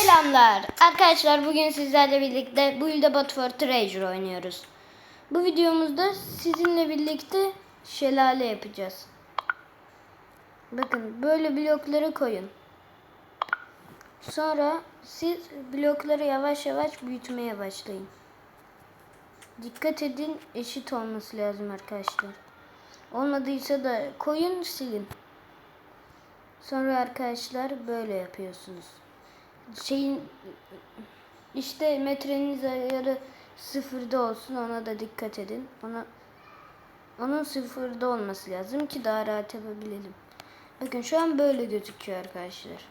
Selamlar. Arkadaşlar bugün sizlerle birlikte Build-A-Bot for Treasure oynuyoruz. Bu videomuzda sizinle birlikte şelale yapacağız. Bakın böyle blokları koyun. Sonra siz blokları yavaş yavaş büyütmeye başlayın. Dikkat edin eşit olması lazım arkadaşlar. Olmadıysa da koyun silin. Sonra arkadaşlar böyle yapıyorsunuz. Şeyin işte metreniz ayarı sıfırda olsun ona da dikkat edin. Ona onun sıfırda olması lazım ki daha rahat yapabilelim. Bakın şu an böyle gözüküyor arkadaşlar.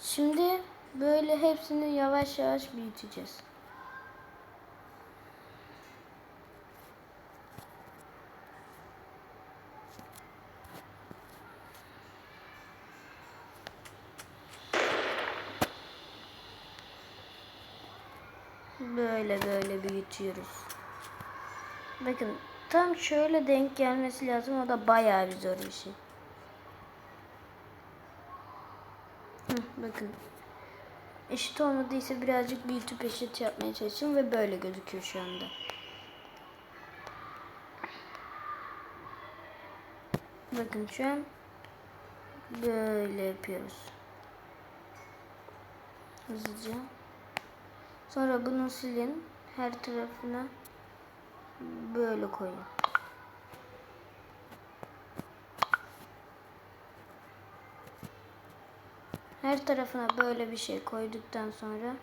Şimdi böyle hepsini yavaş yavaş büyüteceğiz. Böyle büyütüyoruz. Bakın tam şöyle denk gelmesi lazım. O da bayağı bir zor bir şey. Hı, bakın. Eşit olmadıysa birazcık büyütüp eşit yapmaya çalışın ve böyle gözüküyor şu anda. Bakın şu an böyle yapıyoruz. Hızlıca. Sonra bunu silin. Her tarafına böyle koyun. Her tarafına böyle bir şey koyduktan sonra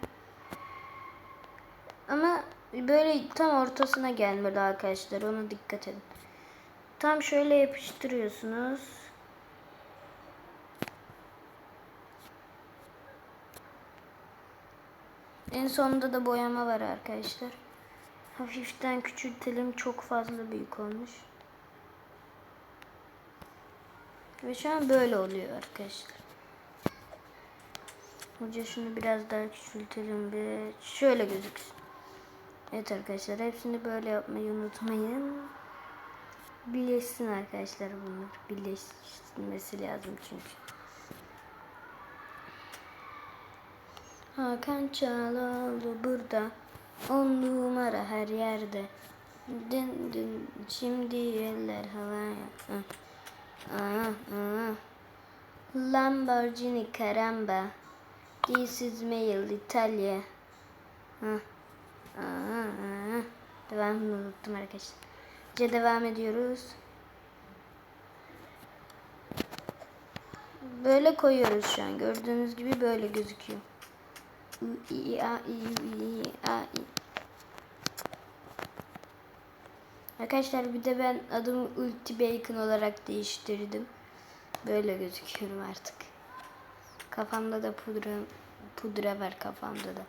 ama böyle tam ortasına gelmedi arkadaşlar. Ona dikkat edin. Tam şöyle yapıştırıyorsunuz. En sonunda da boyama var arkadaşlar. Hafiften küçültelim. Çok fazla büyük olmuş. Ve şu an böyle oluyor arkadaşlar. Hoca şunu biraz daha küçültelim ve şöyle gözüksün. Evet arkadaşlar hepsini böyle yapmayı unutmayın. Birleşsin arkadaşlar bunlar. Birleşmesi lazım çünkü. Hakan Çağlaoğlu burada. On numara her yerde. Dün dün şimdi eller havaya. Lamborghini Caramba. This is mail İtalya. Ah, ah, ah. Devamını unuttum arkadaşlar. İyice devam ediyoruz. Böyle koyuyoruz şu an. Gördüğünüz gibi böyle gözüküyor. I, I, A, I, I, A, I. Arkadaşlar bir de ben adımı Ulti Bacon olarak değiştirdim. Böyle gözüküyorum artık. Kafamda da pudra pudra var kafamda da.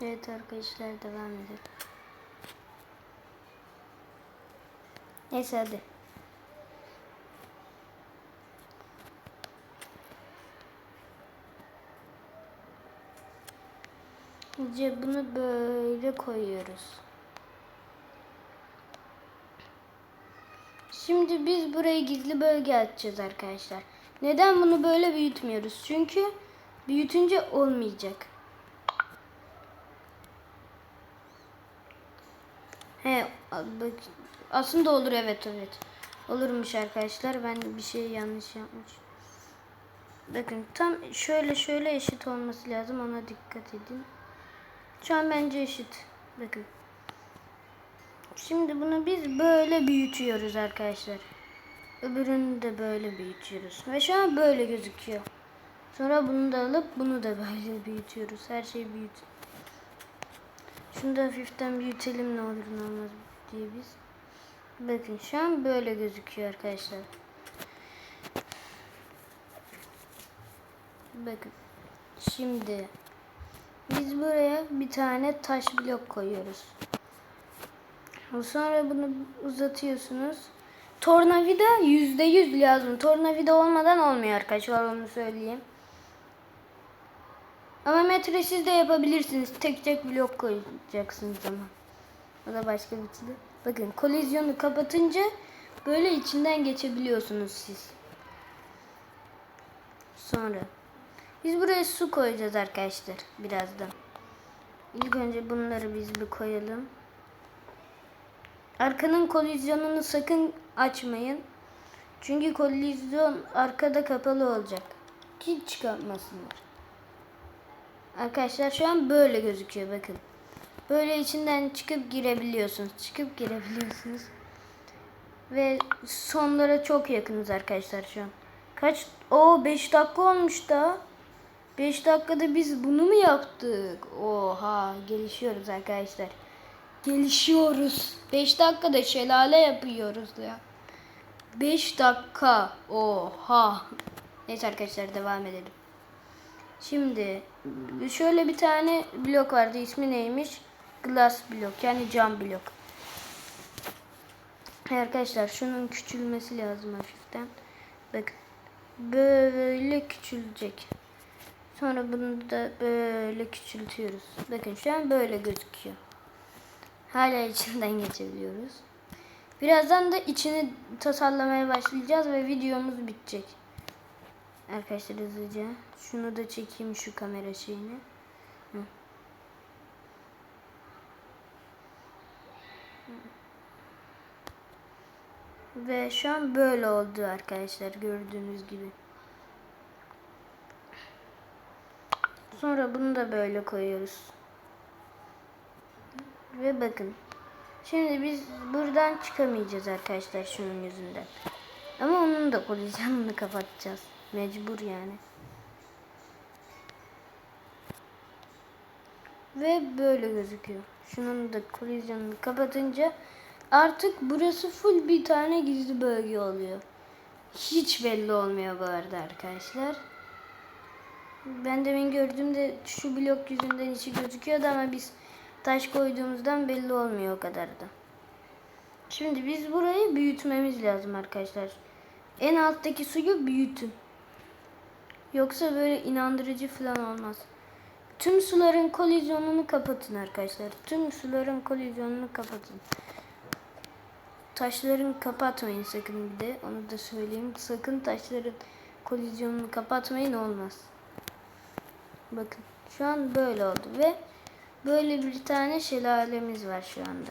Evet arkadaşlar devam edelim. Neyse hadi. İyice bunu böyle koyuyoruz. Şimdi biz buraya gizli bölge açacağız arkadaşlar. Neden bunu böyle büyütmüyoruz? Çünkü büyütünce olmayacak. He, bak, aslında olur evet evet. Olurmuş arkadaşlar. Ben bir şey yanlış yapmış. Bakın tam şöyle şöyle eşit olması lazım. Ona dikkat edin. Şu an bence eşit. Bakın. Şimdi bunu biz böyle büyütüyoruz arkadaşlar. Öbürünü de böyle büyütüyoruz. Ve şu an böyle gözüküyor. Sonra bunu da alıp bunu da böyle büyütüyoruz. Her şeyi büyüt. Şunu da hafiften büyütelim ne olur ne olmaz diye biz. Bakın şu an böyle gözüküyor arkadaşlar. Bakın. Şimdi biz buraya bir tane taş blok koyuyoruz. Sonra bunu uzatıyorsunuz. Tornavida yüzde yüz lazım. Tornavida olmadan olmuyor arkadaşlar onu söyleyeyim. Ama metresiz de yapabilirsiniz. Tek tek blok koyacaksınız ama. O da başka bir şey. Bakın kolizyonu kapatınca Böyle içinden geçebiliyorsunuz siz. Sonra biz buraya su koyacağız arkadaşlar birazdan. İlk önce bunları biz bir koyalım. Arkanın kolizyonunu sakın açmayın. Çünkü kolizyon arkada kapalı olacak. Hiç çıkartmasınlar. Arkadaşlar şu an böyle gözüküyor bakın. Böyle içinden çıkıp girebiliyorsunuz. Çıkıp girebiliyorsunuz. Ve sonlara çok yakınız arkadaşlar şu an. Kaç? O 5 dakika olmuş da. 5 dakikada biz bunu mu yaptık? Oha gelişiyoruz arkadaşlar. Gelişiyoruz. 5 dakikada şelale yapıyoruz ya. 5 dakika. Oha. Neyse arkadaşlar devam edelim. Şimdi şöyle bir tane blok vardı. İsmi neymiş? Glass blok yani cam blok. Arkadaşlar şunun küçülmesi lazım hafiften. Bakın. Böyle küçülecek. Sonra bunu da böyle küçültüyoruz. Bakın şu an böyle gözüküyor. Hala içinden geçebiliyoruz. Birazdan da içini tasarlamaya başlayacağız ve videomuz bitecek. Arkadaşlar hızlıca. Şunu da çekeyim şu kamera şeyini. Hı. Ve şu an böyle oldu arkadaşlar gördüğünüz gibi. Sonra bunu da böyle koyuyoruz. Ve bakın. Şimdi biz buradan çıkamayacağız arkadaşlar şunun yüzünden. Ama onun da kolizyonunu kapatacağız. Mecbur yani. Ve böyle gözüküyor. Şunun da kolizyonunu kapatınca artık burası full bir tane gizli bölge oluyor. Hiç belli olmuyor bu arada arkadaşlar. Ben demin gördüğümde şu blok yüzünden içi gözüküyordu ama biz taş koyduğumuzdan belli olmuyor o kadar da. Şimdi biz burayı büyütmemiz lazım arkadaşlar. En alttaki suyu büyütün. Yoksa böyle inandırıcı falan olmaz. Tüm suların kolizyonunu kapatın arkadaşlar. Tüm suların kolizyonunu kapatın. Taşların kapatmayın sakın bir de. Onu da söyleyeyim. Sakın taşların kolizyonunu kapatmayın olmaz. Bakın şu an böyle oldu ve böyle bir tane şelalemiz var şu anda.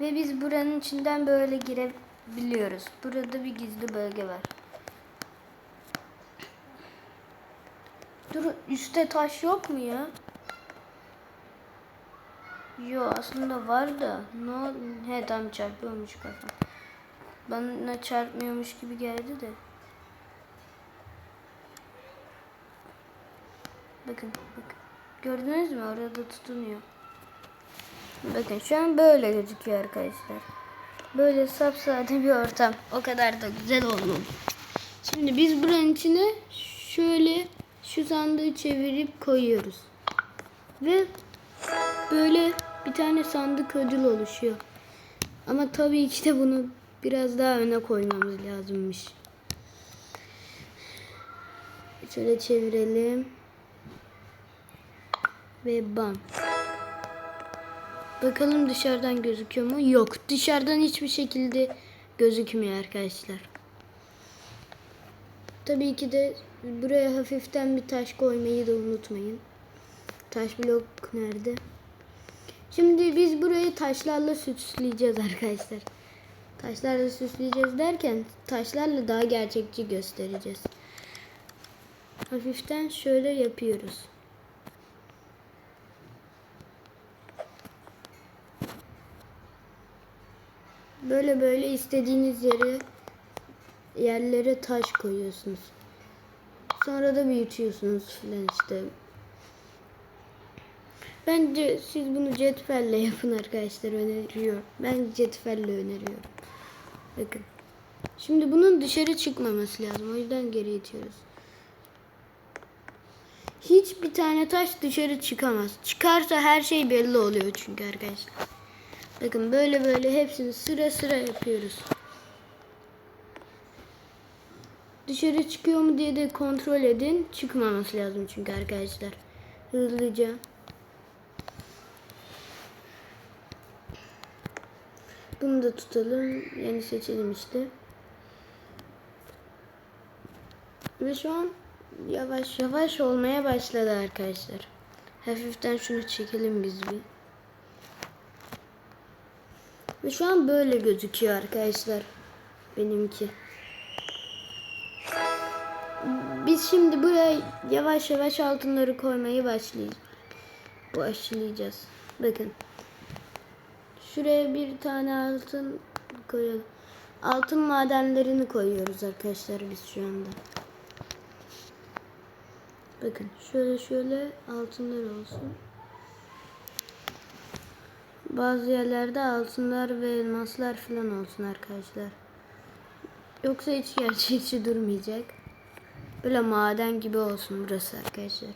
Ve biz buranın içinden böyle girebiliyoruz. Burada bir gizli bölge var. Dur üstte taş yok mu ya? Yo aslında var da. Ne He tam çarpıyormuş kafam. Bana çarpmıyormuş gibi geldi de. Bakın bakın. Gördünüz mü? Orada tutunuyor. Bakın şu an böyle gözüküyor arkadaşlar. Böyle sapsade bir ortam. O kadar da güzel oldu. Şimdi biz buranın içine şöyle şu sandığı çevirip koyuyoruz. Ve böyle bir tane sandık ödül oluşuyor. Ama tabii ki de bunu biraz daha öne koymamız lazımmış. Şöyle çevirelim. Ve bam. Bakalım dışarıdan gözüküyor mu? Yok. Dışarıdan hiçbir şekilde gözükmüyor arkadaşlar. Tabii ki de buraya hafiften bir taş koymayı da unutmayın. Taş blok nerede? Şimdi biz burayı taşlarla süsleyeceğiz arkadaşlar. Taşlarla süsleyeceğiz derken taşlarla daha gerçekçi göstereceğiz. Hafiften şöyle yapıyoruz. Böyle böyle istediğiniz yere yerlere taş koyuyorsunuz. Sonra da büyütüyorsunuz filan işte. Bence siz bunu cetvelle yapın arkadaşlar öneriyorum. Ben cetvelle öneriyorum. Bakın. Şimdi bunun dışarı çıkmaması lazım. O yüzden geri itiyoruz. Hiçbir tane taş dışarı çıkamaz. Çıkarsa her şey belli oluyor çünkü arkadaşlar. Bakın böyle böyle hepsini sıra sıra yapıyoruz. Dışarı çıkıyor mu diye de kontrol edin. Çıkmaması lazım çünkü arkadaşlar. Hızlıca. Bunu da tutalım. Yeni seçelim işte. Ve şu an yavaş yavaş olmaya başladı arkadaşlar. Hafiften şunu çekelim biz bir. Ve şu an böyle gözüküyor arkadaşlar. Benimki. Biz şimdi buraya yavaş yavaş altınları koymayı başlayacağız. Başlayacağız. Bakın. Şuraya bir tane altın koyalım. Altın madenlerini koyuyoruz arkadaşlar biz şu anda. Bakın şöyle şöyle altınlar olsun. Bazı yerlerde altınlar ve elmaslar falan olsun arkadaşlar. Yoksa hiç gerçekçi durmayacak. Böyle maden gibi olsun burası arkadaşlar.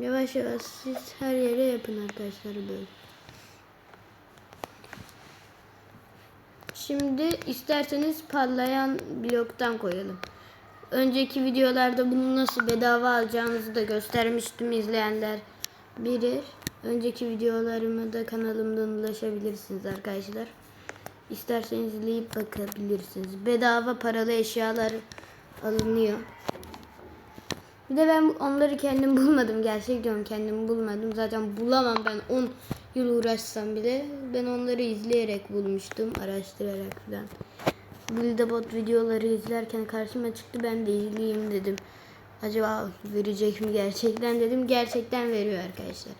Yavaş yavaş siz her yere yapın arkadaşlar böyle. Şimdi isterseniz parlayan bloktan koyalım. Önceki videolarda bunu nasıl bedava alacağımızı da göstermiştim izleyenler bilir. Önceki videolarımı da kanalımdan ulaşabilirsiniz arkadaşlar. İsterseniz izleyip bakabilirsiniz. Bedava paralı eşyalar alınıyor. Bir de ben onları kendim bulmadım. Gerçek diyorum kendim bulmadım. Zaten bulamam ben 10 yıl uğraşsam bile. Ben onları izleyerek bulmuştum. Araştırarak falan. Buildabot videoları izlerken karşıma çıktı. Ben de izleyeyim dedim. Acaba verecek mi gerçekten dedim. Gerçekten veriyor arkadaşlar.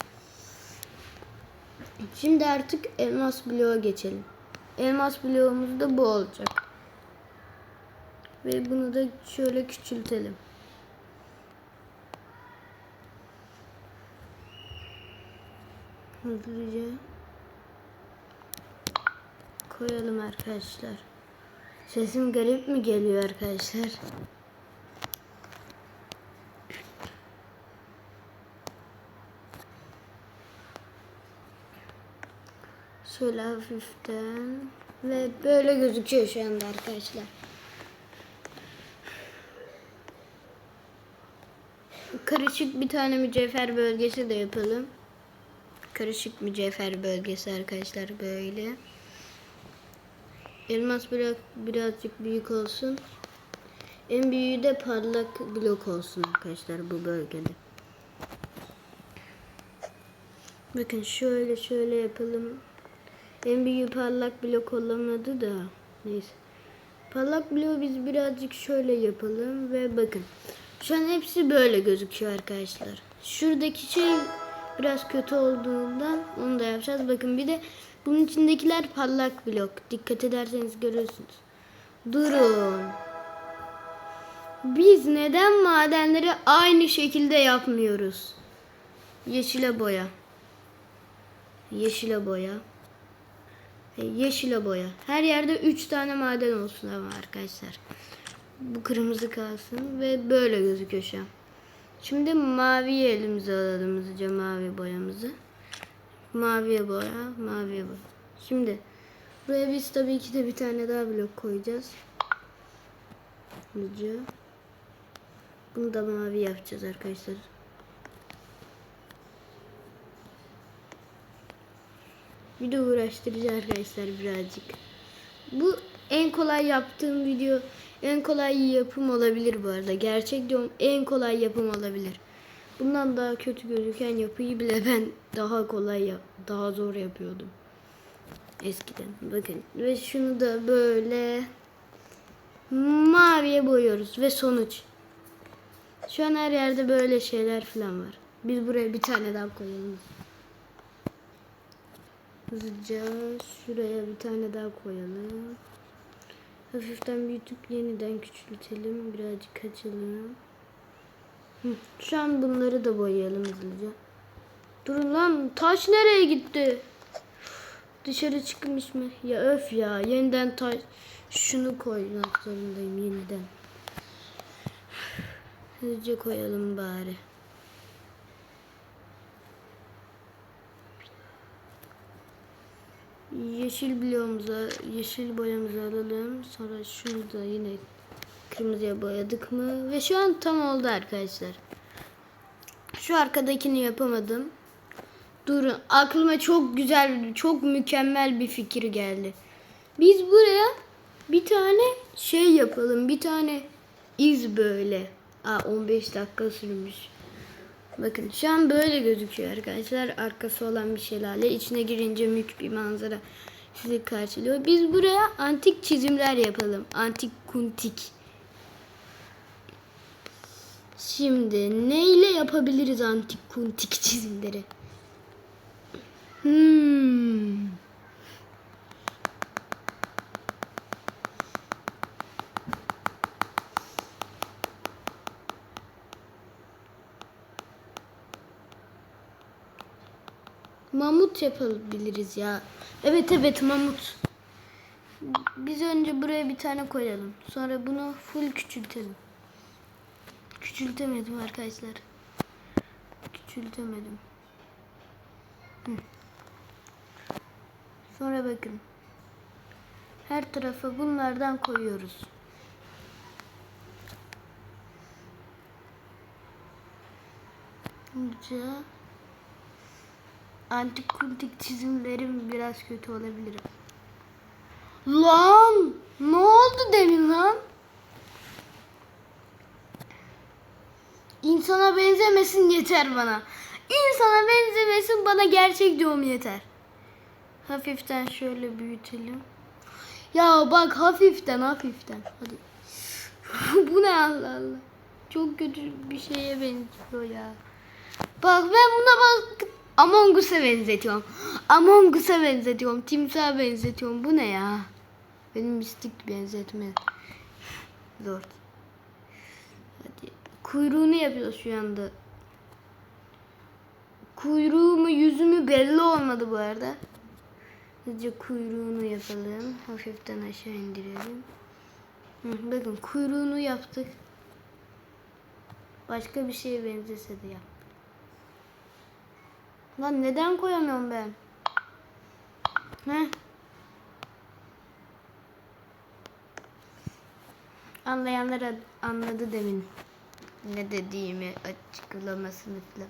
Şimdi artık elmas bloğa geçelim. Elmas bloğumuz da bu olacak. Ve bunu da şöyle küçültelim. Hızlıca koyalım arkadaşlar. Sesim garip mi geliyor arkadaşlar? Şöyle hafiften ve böyle gözüküyor şu anda arkadaşlar. Karışık bir tane mücevher bölgesi de yapalım. Karışık mücevher bölgesi arkadaşlar böyle. Elmas blok birazcık büyük olsun. En büyüğü de parlak blok olsun arkadaşlar bu bölgede. Bakın şöyle şöyle yapalım. En büyüğü parlak blok olamadı da. Neyse. Parlak bloğu biz birazcık şöyle yapalım ve bakın. Şu an hepsi böyle gözüküyor arkadaşlar. Şuradaki şey biraz kötü olduğundan onu da yapacağız. Bakın bir de bunun içindekiler parlak blok. Dikkat ederseniz görürsünüz. Durun. Biz neden madenleri aynı şekilde yapmıyoruz? Yeşile boya. Yeşile boya. Yeşile boya. Her yerde 3 tane maden olsun ama arkadaşlar. Bu kırmızı kalsın ve böyle gözüküyor şu an. Şimdi maviyi elimize alalım hızlıca mavi boyamızı. Maviye boya, maviye boya. Şimdi buraya biz tabii ki de bir tane daha blok koyacağız. Hızlıca. Bunu da mavi yapacağız arkadaşlar. De uğraştırıcı arkadaşlar birazcık. Bu en kolay yaptığım video, en kolay yapım olabilir bu arada. Gerçek diyorum en kolay yapım olabilir. Bundan daha kötü gözüken yapıyı bile ben daha kolay, yap- daha zor yapıyordum. Eskiden. Bakın ve şunu da böyle maviye boyuyoruz ve sonuç. Şu an her yerde böyle şeyler falan var. Biz buraya bir tane daha koyalım. Hızlıca şuraya bir tane daha koyalım. Hafiften büyütüp yeniden küçültelim. Birazcık açalım. Hı, Şu an bunları da boyayalım hızlıca. Durun lan taş nereye gitti? Dışarı çıkmış mı? Ya öf ya yeniden taş şunu koymak zorundayım yeniden. Hızlıca koyalım bari. Yeşil bloğumuza, yeşil boyamızı alalım. Sonra şunu da yine kırmızıya boyadık mı? Ve şu an tam oldu arkadaşlar. Şu arkadakini yapamadım. Durun aklıma çok güzel, çok mükemmel bir fikir geldi. Biz buraya bir tane şey yapalım. Bir tane iz böyle. Aa 15 dakika sürmüş. Bakın şu an böyle gözüküyor arkadaşlar. Arkası olan bir şelale. içine girince mük bir manzara sizi karşılıyor. Biz buraya antik çizimler yapalım. Antik kuntik. Şimdi neyle yapabiliriz antik kuntik çizimleri? Hmm. Mamut yapabiliriz ya. Evet evet mamut. Biz önce buraya bir tane koyalım. Sonra bunu full küçültelim. Küçültemedim arkadaşlar. Küçültemedim. Hı. Sonra bakın. Her tarafa bunlardan koyuyoruz. Önce antik kuntik çizimlerim biraz kötü olabilir. Lan! Ne oldu demin lan? İnsana benzemesin yeter bana. İnsana benzemesin bana gerçek diyorum yeter. Hafiften şöyle büyütelim. Ya bak hafiften hafiften. Hadi. Bu ne Allah Allah. Çok kötü bir şeye benziyor ya. Bak ben buna bak Among Us'a benzetiyorum. Among Us'a benzetiyorum. Timsah'a benzetiyorum. Bu ne ya? Benim mistik benzetme. Zor. Hadi. Kuyruğunu yapıyoruz şu anda. Kuyruğu mu yüzü mü belli olmadı bu arada. Hızlıca kuyruğunu yapalım. Hafiften aşağı indirelim. Bakın kuyruğunu yaptık. Başka bir şeye benzese de yap. Lan neden koyamıyorum ben? Heh. Anlayanlar ad- anladı demin. Ne dediğimi açıklamasını falan.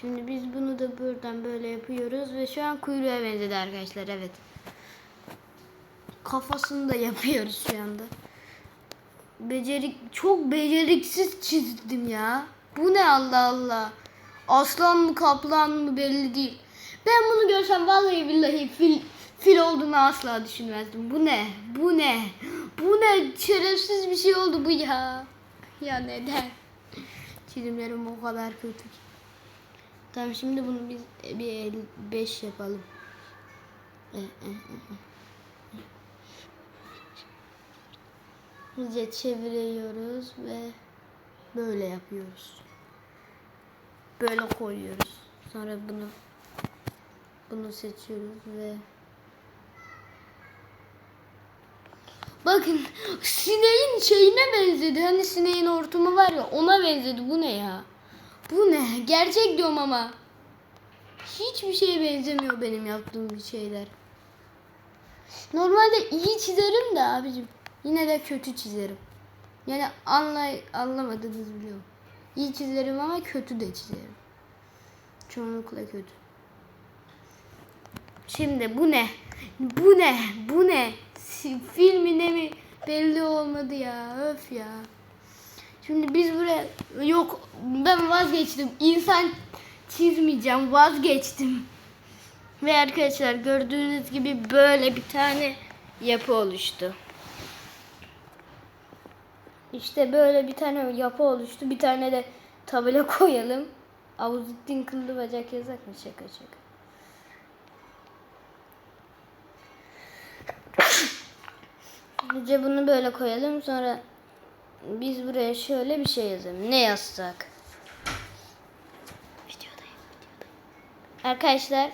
Şimdi biz bunu da buradan böyle yapıyoruz ve şu an kuyruğa benzedi arkadaşlar evet. Kafasını da yapıyoruz şu anda. Becerik çok beceriksiz çizdim ya. Bu ne Allah Allah. Aslan mı kaplan mı belli değil. Ben bunu görsem vallahi billahi fil fil olduğunu asla düşünmezdim. Bu ne? Bu ne? Bu ne? Şerefsiz bir şey oldu bu ya. Ya neden? Çizimlerim o kadar kötü ki. Tamam şimdi bunu biz bir 5 yapalım. Hızlıca çeviriyoruz ve böyle yapıyoruz. Böyle koyuyoruz. Sonra bunu bunu seçiyoruz ve Bakın sineğin şeyine benzedi. Hani sineğin hortumu var ya ona benzedi. Bu ne ya? Bu ne? Gerçek diyorum ama. Hiçbir şeye benzemiyor benim yaptığım bir şeyler. Normalde iyi çizerim de abicim. Yine de kötü çizerim. Yani anlay anlamadınız biliyorum. İyi çizerim ama kötü de çizerim. Çoğunlukla kötü. Şimdi bu ne? Bu ne? Bu ne? Filmine mi belli olmadı ya. Öf ya. Şimdi biz buraya yok ben vazgeçtim. İnsan çizmeyeceğim. Vazgeçtim. Ve arkadaşlar gördüğünüz gibi böyle bir tane yapı oluştu. İşte böyle bir tane yapı oluştu. Bir tane de tabela koyalım. Avuzittin kıllı bacak yazak mı? Şaka şaka. Önce bunu böyle koyalım. Sonra biz buraya şöyle bir şey yazalım. Ne yazsak? Videodayım, videodayım. Arkadaşlar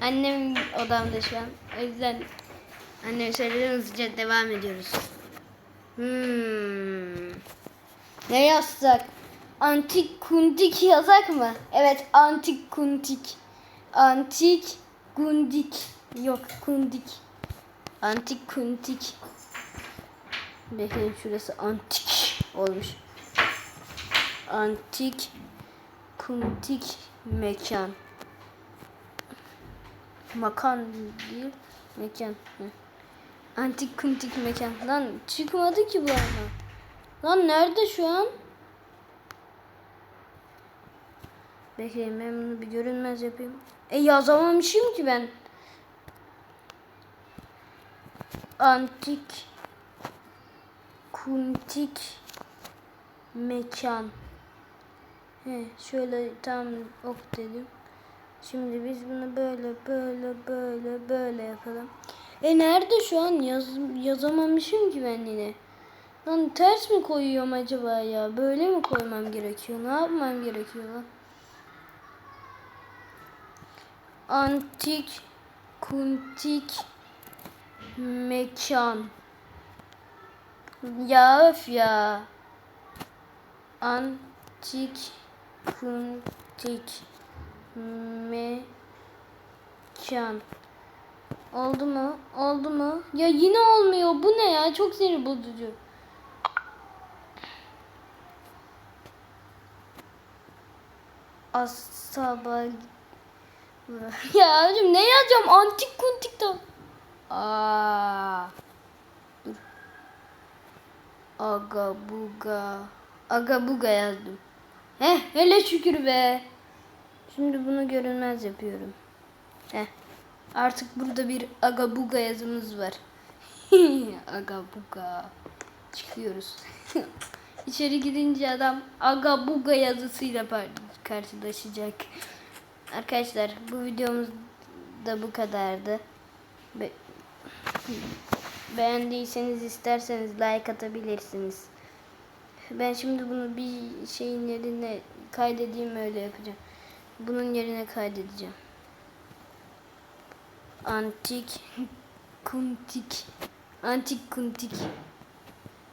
annem odamda şu an. O yüzden annem söyledi hızlıca devam ediyoruz. Hmm. Ne yazsak? Antik kundik yazak mı? Evet antik kundik. Antik kundik. Yok kundik. Antik kundik. Bekleyin şurası antik olmuş. Antik kuntik mekan. Makan değil mekan. Hı. Antik kuntik mekan. Lan çıkmadı ki bu ama. Lan nerede şu an? Bekleyin ben bunu bir görünmez yapayım. E yazamamışım ki ben. Antik kuntik mekan. He, şöyle tam ok dedim. Şimdi biz bunu böyle böyle böyle böyle yapalım. E nerede şu an yaz, yazamamışım ki ben yine. Lan ters mi koyuyorum acaba ya? Böyle mi koymam gerekiyor? Ne yapmam gerekiyor lan? Antik kuntik mekan. Ya öf ya. Antik kuntik mekan. Oldu mu? Oldu mu? Ya yine olmuyor. Bu ne ya? Çok sinir bozucu. Asaba ya abicim ne yazacağım? Antik kuntik de. Aa. Dur. Aga buga. Aga buga yazdım. Heh hele şükür be. Şimdi bunu görünmez yapıyorum. Heh. Artık burada bir aga buga yazımız var. aga buga. Çıkıyoruz. İçeri gidince adam aga buga yazısıyla karşılaşacak. Arkadaşlar bu videomuz da bu kadardı. Be- Beğendiyseniz isterseniz like atabilirsiniz. Ben şimdi bunu bir şeyin yerine kaydedeyim öyle yapacağım. Bunun yerine kaydedeceğim. Antik kuntik. Antik kuntik.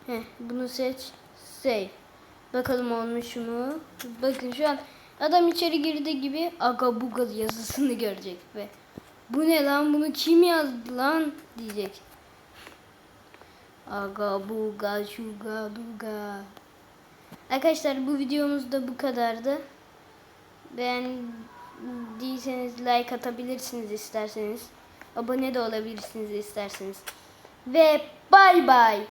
Heh, bunu seç. Save. Bakalım olmuş mu? Bakın şu an adam içeri girdi gibi aga buga yazısını görecek ve bu ne lan bunu kim yazdı lan diyecek. Aga buga şuga duga. Arkadaşlar bu videomuz da bu kadardı. Beğendiyseniz like atabilirsiniz isterseniz. Abone de olabilirsiniz isterseniz. Ve bay bay.